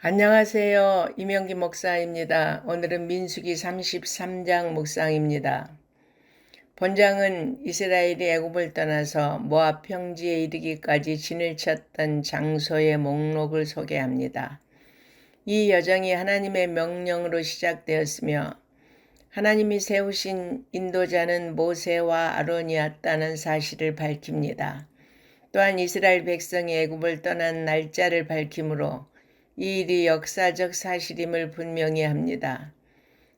안녕하세요. 이명기 목사입니다. 오늘은 민수기 33장 묵상입니다. 본장은 이스라엘이 애굽을 떠나서 모압 평지에 이르기까지 진을 쳤던 장소의 목록을 소개합니다. 이 여정이 하나님의 명령으로 시작되었으며 하나님이 세우신 인도자는 모세와 아론이었다는 사실을 밝힙니다. 또한 이스라엘 백성이 애굽을 떠난 날짜를 밝히므로 이 일이 역사적 사실임을 분명히 합니다.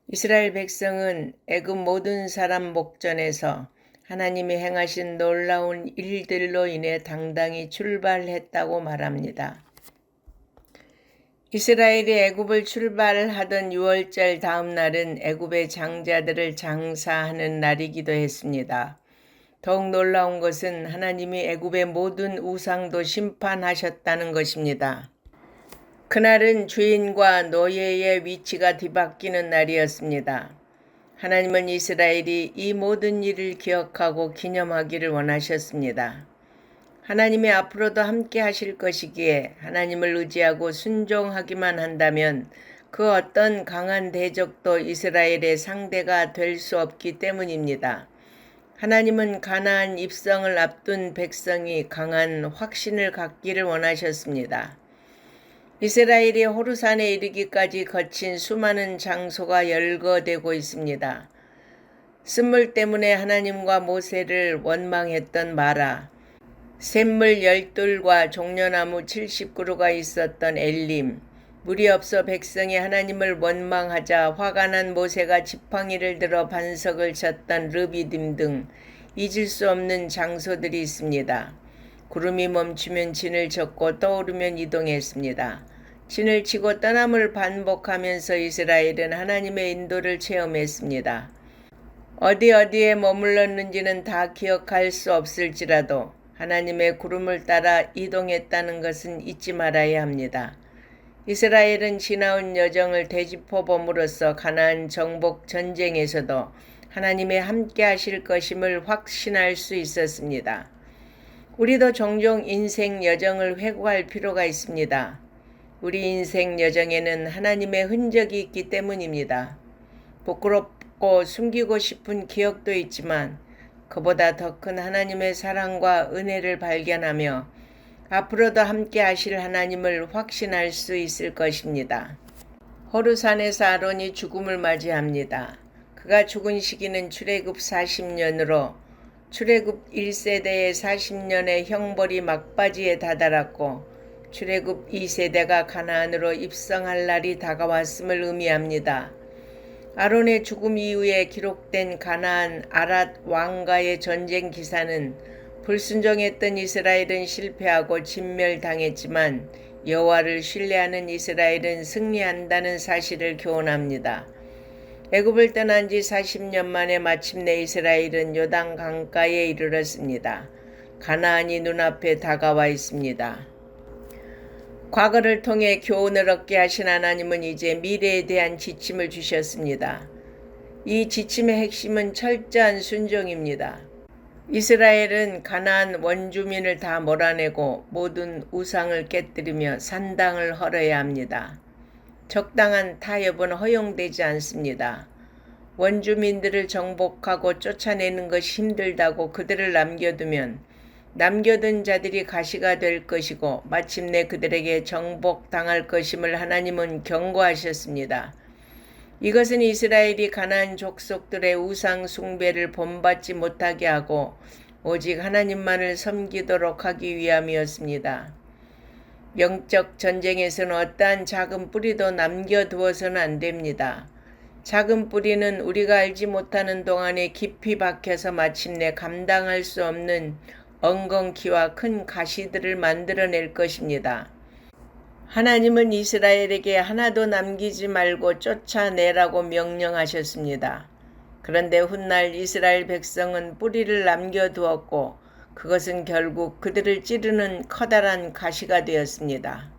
이스라엘 백성은 애굽 모든 사람 목전에서 하나님이 행하신 놀라운 일들로 인해 당당히 출발했다고 말합니다. 이스라엘이 애굽을 출발하던 6월절 다음 날은 애굽의 장자들을 장사하는 날이기도 했습니다. 더욱 놀라운 것은 하나님이 애굽의 모든 우상도 심판하셨다는 것입니다. 그날은 주인과 노예의 위치가 뒤바뀌는 날이었습니다. 하나님은 이스라엘이 이 모든 일을 기억하고 기념하기를 원하셨습니다. 하나님이 앞으로도 함께 하실 것이기에 하나님을 의지하고 순종하기만 한다면 그 어떤 강한 대적도 이스라엘의 상대가 될 수 없기 때문입니다. 하나님은 가나안 입성을 앞둔 백성이 강한 확신을 갖기를 원하셨습니다. 이스라엘이 호르산에 이르기까지 거친 수많은 장소가 열거되고 있습니다. 쓴물 때문에 하나님과 모세를 원망했던 마라, 샘물 열둘과 종려나무 70그루가 있었던 엘림, 물이 없어 백성이 하나님을 원망하자 화가 난 모세가 지팡이를 들어 반석을 쳤던 르비딤 등 잊을 수 없는 장소들이 있습니다. 구름이 멈추면 진을 쳤고 떠오르면 이동했습니다. 진을 치고 떠남을 반복하면서 이스라엘은 하나님의 인도를 체험했습니다. 어디 어디에 머물렀는지는 다 기억할 수 없을지라도 하나님의 구름을 따라 이동했다는 것은 잊지 말아야 합니다. 이스라엘은 지나온 여정을 되짚어 봄으로써 가나안 정복 전쟁에서도 하나님의 함께 하실 것임을 확신할 수 있었습니다. 우리도 종종 인생 여정을 회고할 필요가 있습니다. 우리 인생 여정에는 하나님의 흔적이 있기 때문입니다. 부끄럽고 숨기고 싶은 기억도 있지만 그보다 더 큰 하나님의 사랑과 은혜를 발견하며 앞으로도 함께 하실 하나님을 확신할 수 있을 것입니다. 호르산에서 아론이 죽음을 맞이합니다. 그가 죽은 시기는 출애굽 40년으로 출애굽 1세대의 40년의 형벌이 막바지에 다다랐고 출애굽 2세대가 가나안으로 입성할 날이 다가왔음을 의미합니다. 아론의 죽음 이후에 기록된 가나안 아랏 왕가의 전쟁 기사는 불순종했던 이스라엘은 실패하고 진멸당했지만 여호와를 신뢰하는 이스라엘은 승리한다는 사실을 교훈합니다. 애굽을 떠난 지 40년 만에 마침내 이스라엘은 요단 강가에 이르렀습니다. 가나안이 눈앞에 다가와 있습니다. 과거를 통해 교훈을 얻게 하신 하나님은 이제 미래에 대한 지침을 주셨습니다. 이 지침의 핵심은 철저한 순종입니다. 이스라엘은 가나안 원주민을 다 몰아내고 모든 우상을 깨뜨리며 산당을 헐어야 합니다. 적당한 타협은 허용되지 않습니다. 원주민들을 정복하고 쫓아내는 것이 힘들다고 그들을 남겨두면 남겨둔 자들이 가시가 될 것이고 마침내 그들에게 정복당할 것임을 하나님은 경고하셨습니다. 이것은 이스라엘이 가난 족속들의 우상 숭배를 본받지 못하게 하고 오직 하나님만을 섬기도록 하기 위함이었습니다. 영적 전쟁에서는 어떠한 작은 뿌리도 남겨두어서는 안 됩니다. 작은 뿌리는 우리가 알지 못하는 동안에 깊이 박혀서 마침내 감당할 수 없는 엉겅퀴와 큰 가시들을 만들어낼 것입니다. 하나님은 이스라엘에게 하나도 남기지 말고 쫓아내라고 명령하셨습니다. 그런데 훗날 이스라엘 백성은 뿌리를 남겨두었고 그것은 결국 그들을 찌르는 커다란 가시가 되었습니다.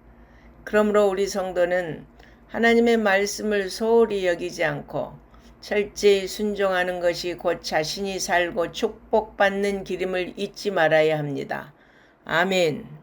그러므로 우리 성도는 하나님의 말씀을 소홀히 여기지 않고 철저히 순종하는 것이 곧 자신이 살고 축복받는 기름을 잊지 말아야 합니다. 아멘.